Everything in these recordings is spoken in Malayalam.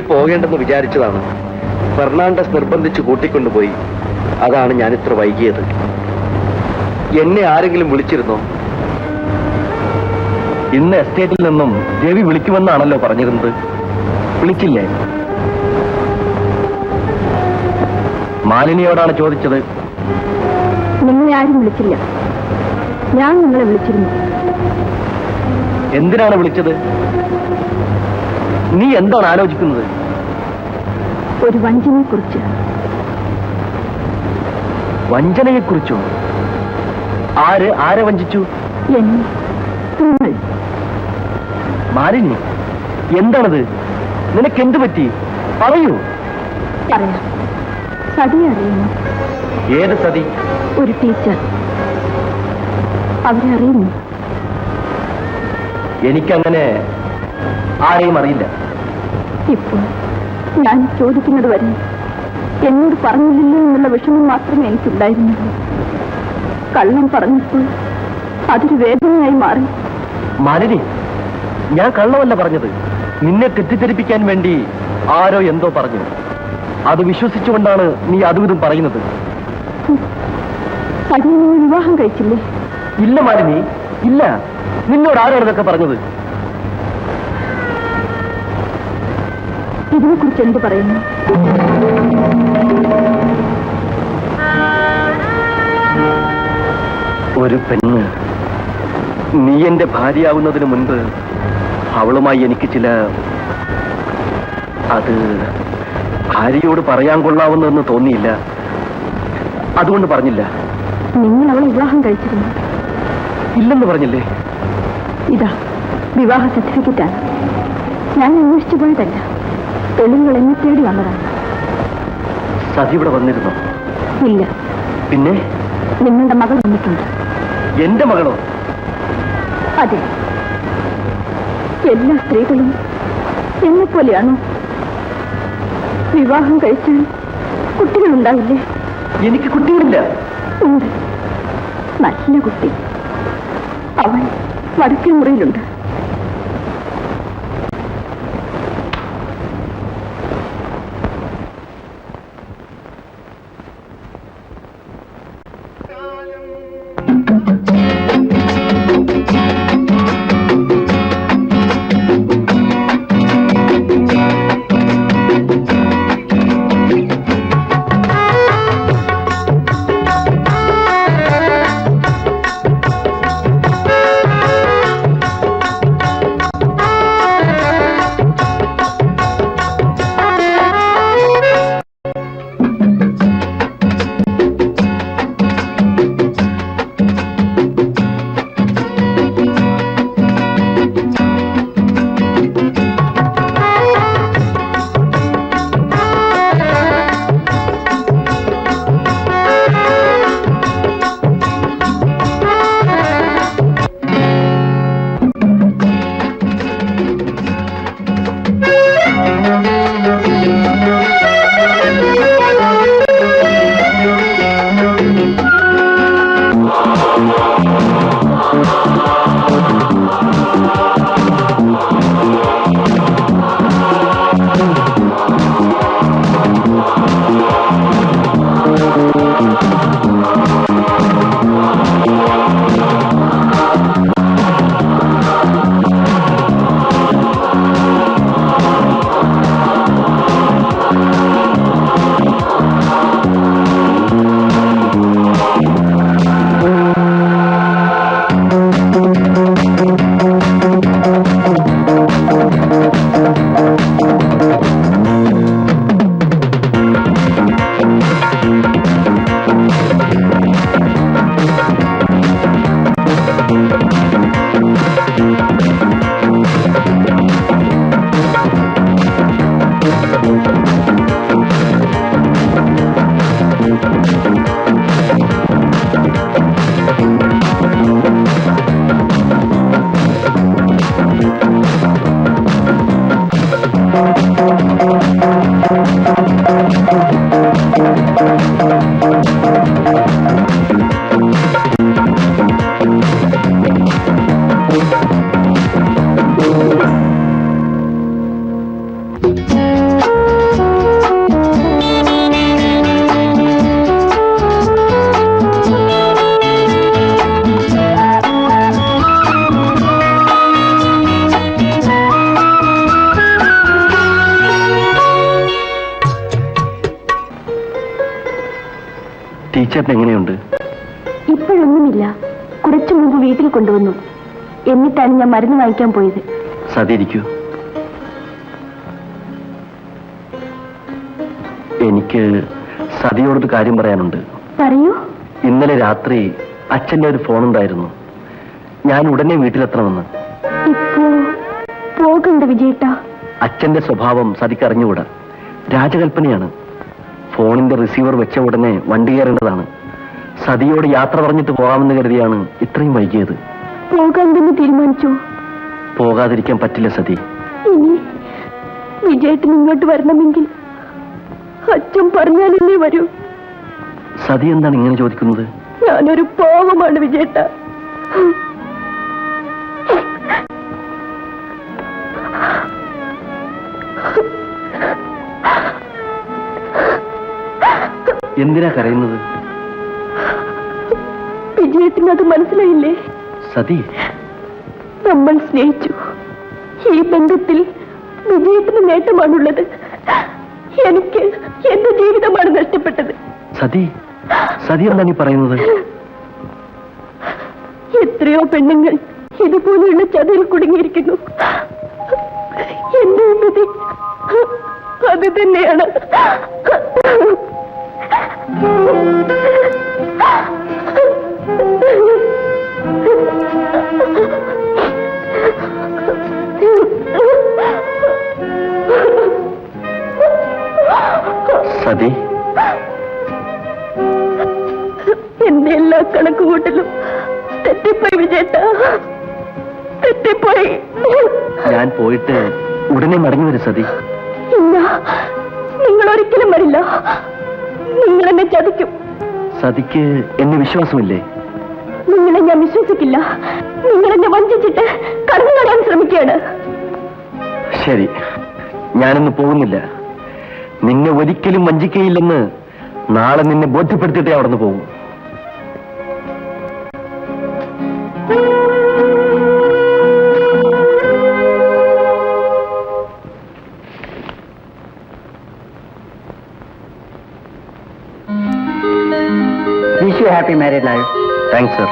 പോകേണ്ടെന്ന് വിചാരിച്ചതാണ്. ഫെർണാണ്ടസ് നിർബന്ധിച്ച് കൂട്ടിക്കൊണ്ടുപോയി. അതാണ് ഞാൻ ഇത്ര വൈകിയത്. എന്നെ ആരെങ്കിലും വിളിച്ചിരുന്നോ? ഇന്ന് എസ്റ്റേറ്റിൽ നിന്നും രവി വിളിക്കുമെന്നാണല്ലോ പറഞ്ഞിരുന്നത്. വിളിച്ചില്ലേ? മാലിനിയോടാണ് ചോദിച്ചത്. നിങ്ങളെ ആരും വിളിച്ചില്ല. ഞാൻ നിങ്ങളെ വിളിച്ചിരുന്നു. എന്തിനാണ് വിളിച്ചത്? നീ എന്താണ് ആലോചിക്കുന്നത്? ഒരു വഞ്ചനയെ കുറിച്ച് വഞ്ചനയെ കുറിച്ചോ ആര് ആരെ വഞ്ചിച്ചു? എന്നെ നിങ്ങൾ എന്താണത്? നിനക്ക് എന്ത് പറ്റി? പറയൂ. പറയാം. സതിയെ അറിയുന്നു. ഏത് സതി? ഒരു ടീച്ചർ. അവരെ അറിയുന്നു. എനിക്കങ്ങനെ ആരെയും അറിയില്ല. ഇപ്പോൾ ഞാൻ ചോദിക്കുന്നത് വരെ എന്നോട് പറഞ്ഞില്ലല്ലോ എന്നുള്ള വിഷമം മാത്രമേ എനിക്കുണ്ടായിരുന്നുള്ളൂ. കള്ളം പറഞ്ഞപ്പോൾ അതൊരു വേദനയായി മാറി. മാലിനി ഞാൻ കള്ളമല്ല പറഞ്ഞത്. നിന്നെ തെറ്റിദ്ധരിപ്പിക്കാൻ വേണ്ടി ആരോ എന്തോ പറഞ്ഞു. അത് വിശ്വസിച്ചുകൊണ്ടാണ് നീ അതും ഇതും പറയുന്നത്. വിവാഹം കഴിച്ചില്ലേ? ഇല്ല മാലിനി ഇല്ല. നിന്നോട് ആരോടൊക്കെ പറഞ്ഞത്? ഇതിനെക്കുറിച്ച് എന്ത് പറയുന്നു? ഒരു പെണ്ണ്. നീ എന്റെ ഭാര്യയാവുന്നതിന് മുൻപ് അവളുമായി എനിക്ക് ചില അത് ഭാര്യയോട് പറയാൻ കൊള്ളാവുന്നതെന്ന് തോന്നിയില്ല. അതുകൊണ്ട് പറഞ്ഞില്ല. നിങ്ങൾ അവൾ വിവാഹം കഴിച്ചിരുന്നു. ഇല്ലെന്ന് പറഞ്ഞില്ലേ? ഇതാ വിവാഹ സർട്ടിഫിക്കറ്റാണ് ഞാൻ അന്വേഷിച്ചു പോയതല്ല. തെളിവുകൾ എന്നെ തേടി വന്നതാണ് സതി ഇവിടെ വന്നിരുന്നോ? ഇല്ല. പിന്നെ? നിങ്ങളുടെ മകൾ വന്നിട്ടുണ്ട്. എന്റെ മകളോ? അതെ. എല്ലാ സ്ത്രീകളും എന്നെ പോലെയാണോ? വിവാഹം കഴിച്ചാൽ കുട്ടികളുണ്ടാവില്ലേ? എനിക്ക് കുട്ടികളില്ല. ഉണ്ട്. നല്ല കുട്ടി. അവൻ വടക്കേ മുറിയിലുണ്ട്. ടീച്ചറിന് എങ്ങനെയുണ്ട്? ഇപ്പോഴൊന്നുമില്ല. കുറച്ചു മുമ്പ് വീട്ടിൽ കൊണ്ടുവന്നു. എന്നിട്ടാണ് ഞാൻ മരുന്ന് വാങ്ങിക്കാൻ പോയത്. സതിരിക്കൂ എനിക്ക് സതിയോടൊരു കാര്യം പറയാനുണ്ട്. പറയൂ. ഇന്നലെ രാത്രി അച്ഛന്റെ ഒരു ഫോൺ ഉണ്ടായിരുന്നു ഞാൻ ഉടനെ വീട്ടിലെത്തണമെന്ന്. ഇപ്പോ പോകണ്ട വിജയേട്ടാ. അച്ഛന്റെ സ്വഭാവം സതിക്ക് അറിഞ്ഞുകൂടാ. രാജകൽപ്പനയാണ് ഫോണിന്റെ റിസീവർ വെച്ച ഉടനെ വണ്ടി കയറേണ്ടതാണ്. സതിയോട് യാത്ര പറഞ്ഞിട്ട് പോകാമെന്ന് കരുതിയാണ് ഇത്രയും വൈകിയത്. പോകാൻ തന്നെ തീരുമാനിച്ചു? പോകാതിരിക്കാൻ പറ്റില്ല സതി. ഇനി വിജയേട്ടൻ ഇങ്ങോട്ട് വരണമെങ്കിൽ അച്ഛൻ പറഞ്ഞാലല്ലേ വരൂ. സതി എന്താണ് ഇങ്ങനെ ചോദിക്കുന്നത്? ഞാനൊരു പാവമാണ് വിജയേട്ട. എന്തിനാ കരയുന്നത്? വിജയത്തിന് അത് മനസ്സിലായില്ലേ? സതി. നമ്മൾ സ്നേഹിച്ചു. ഈ ബന്ധത്തിൽ വിജയത്തിന് നേട്ടമാണുള്ളത്. എനിക്ക് എന്റെ ജീവിതമാണ് നഷ്ടപ്പെട്ടത്. സതി. സതി എന്താണ് ഈ പറയുന്നത്? എത്രയോ പെണ്ണുങ്ങൾ ഇതുപോലെയുള്ള ചതിയിൽ കുടുങ്ങിയിരിക്കുന്നു. എന്റെ വിധി അത് തന്നെയാണ്. തെറ്റിപ്പോയി. ഞാൻ പോയിട്ട് ഉടനെ മടങ്ങി വരും സതി ഇല്ല നിങ്ങൾ ഒരിക്കലും വരില്ല. നിങ്ങൾ എന്നെ ചതിക്കും. സതിക്ക് എന്നെ വിശ്വാസമില്ലേ? നിങ്ങളെ ഞാൻ വിശ്വസിക്കില്ല. നിങ്ങൾ എന്നെ വഞ്ചിച്ചിട്ട് കടന്നു വരാൻ ശ്രമിക്കുകയാണ്. ശരി ഞാനൊന്ന് പോകുന്നില്ല. നിന്നെ ഒരിക്കലും വഞ്ചിക്കയില്ലെന്ന് നാളെ നിന്നെ ബോധ്യപ്പെടുത്തിയിട്ടേ അവിടെ പോകും. You happy married life. Thanks sir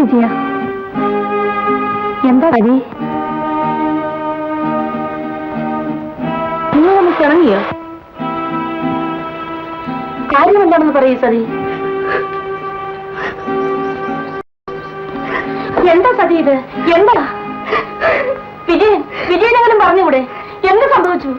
Vijaya. എന്താ വഴി നീ ഒന്ന് കിണങ്ങിയോ കാര്യം എന്താണെന്ന് പറയൂ സതി. എന്താ സതി ഇത്? എന്താ? വിജയൻ വിജയനെങ്കിലും പറഞ്ഞുകൂടെ എന്ത് സംഭവിച്ചു?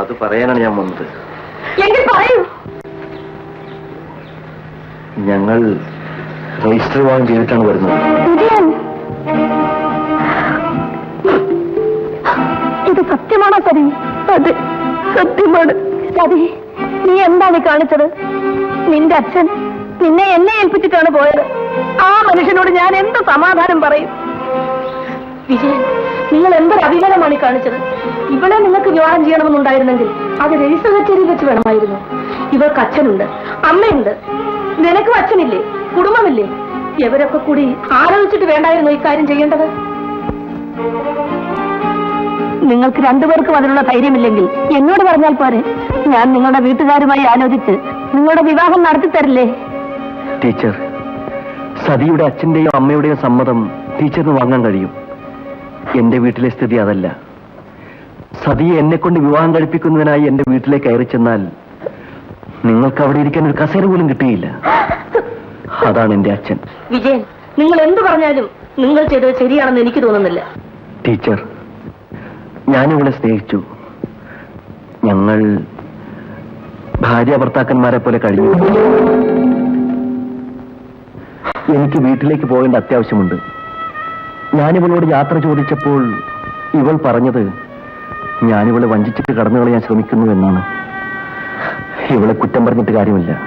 അത് പറയാനാണ് ഞാൻ വന്നത്. എങ്കിൽ പറയൂ. ഞങ്ങൾ രജിസ്റ്റർ വാങ്ങി ചെയ്തിട്ടാണ് വരുന്നത്. വിജയൻ. ഇത് സത്യമാണോ സതി? അതെ സത്യമാണ്. സതി നീ എന്താണ് കാണിച്ചത്? നിന്റെ അച്ഛൻ നിന്നെ എന്നെ ഏൽപ്പിച്ചിട്ടാണ് പോയത്. ആ മനുഷ്യനോട് ഞാൻ എന്ത് സമാധാനം പറയും? വിജയൻ നിങ്ങൾ എന്തൊരു അഭിമാനമാണ് കാണിച്ചത്? ഇവളെ നിങ്ങൾക്ക് വിവാഹം ചെയ്യണമെന്നുണ്ടായിരുന്നെങ്കിൽ അത് രജിസ്റ്റർ കച്ചേരിയിൽ വെച്ച് വേണമായിരുന്നു. ഇവർക്ക് അച്ഛനുണ്ട് അമ്മയുണ്ട്. നിനക്കും അച്ഛനില്ലേ? കുടുംബമില്ലേ? ഇവരൊക്കെ കൂടി ആലോചിച്ചിട്ട് വേണ്ടായിരുന്നു ഇക്കാര്യം ചെയ്യേണ്ടത്? നിങ്ങൾക്ക് രണ്ടുപേർക്കും അതിനുള്ള ധൈര്യമില്ലെങ്കിൽ എന്നോട് പറഞ്ഞാൽ പോരെ. ഞാൻ നിങ്ങളുടെ വീട്ടുകാരുമായി ആലോചിച്ച് നിങ്ങളുടെ വിവാഹം നടത്തി തരില്ലേ ടീച്ചർ. സതിയുടെ അച്ഛന്റെയും അമ്മയുടെയും സമ്മതം ടീച്ചറിന് വാങ്ങാൻ കഴിയും. എന്റെ വീട്ടിലെ സ്ഥിതി അതല്ല. സതിയെ എന്നെ കൊണ്ട് വിവാഹം കഴിപ്പിക്കുന്നതിനായി എന്റെ വീട്ടിലേക്ക് കയറി ചെന്നാൽ നിങ്ങൾക്ക് അവിടെ ഇരിക്കാൻ ഒരു കസേര പോലും കിട്ടിയില്ല. അതാണ് എന്റെ അച്ഛൻ. വിജയൻ നിങ്ങൾ എന്ത് പറഞ്ഞാലും നിങ്ങൾ ചെയ്തത് ശരിയാണെന്ന് എനിക്ക് തോന്നുന്നില്ല. ടീച്ചർ ഞാനിവളെ സ്നേഹിച്ചു. ഞങ്ങൾ ഭാര്യ ഭർത്താക്കന്മാരെ പോലെ കഴിഞ്ഞു. എനിക്ക് വീട്ടിലേക്ക് പോകേണ്ട അത്യാവശ്യമുണ്ട്. ഞാനിവളോട് യാത്ര ചോദിച്ചപ്പോൾ ഇവൾ പറഞ്ഞത് ഞാനിവളെ വഞ്ചിച്ചിട്ട് കടന്നു കളയാൻ ശ്രമിക്കുന്നു എന്നാണ്. ഇവളെ കുറ്റം പറഞ്ഞിട്ട് കാര്യമില്ല.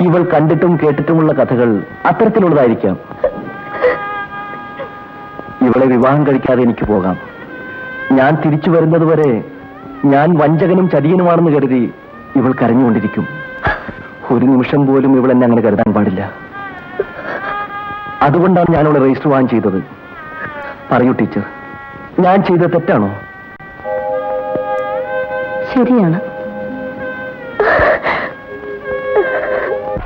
ഇവൾ കണ്ടിട്ടും കേട്ടിട്ടുമുള്ള കഥകൾ അത്തരത്തിലുള്ളതായിരിക്കാം. ഇവളെ വിവാഹം കഴിക്കാതെ എനിക്ക് പോകാം. ഞാൻ തിരിച്ചു വരുന്നത് വരെ ഞാൻ വഞ്ചകനും ചതിയനുമാണെന്ന് കരുതി ഇവൾ കരഞ്ഞുകൊണ്ടിരിക്കും. ഒരു നിമിഷം പോലും ഇവൾ എന്നെ അങ്ങനെ കരുതാൻ പാടില്ല. അതുകൊണ്ടാണ് ഞാൻ അവിടെ രജിസ്റ്റർ വാങ്ങാൻ ചെയ്തത്. പറയൂ ടീച്ചർ ഞാൻ ചെയ്ത തെറ്റാണോ? ശരിയാണ്.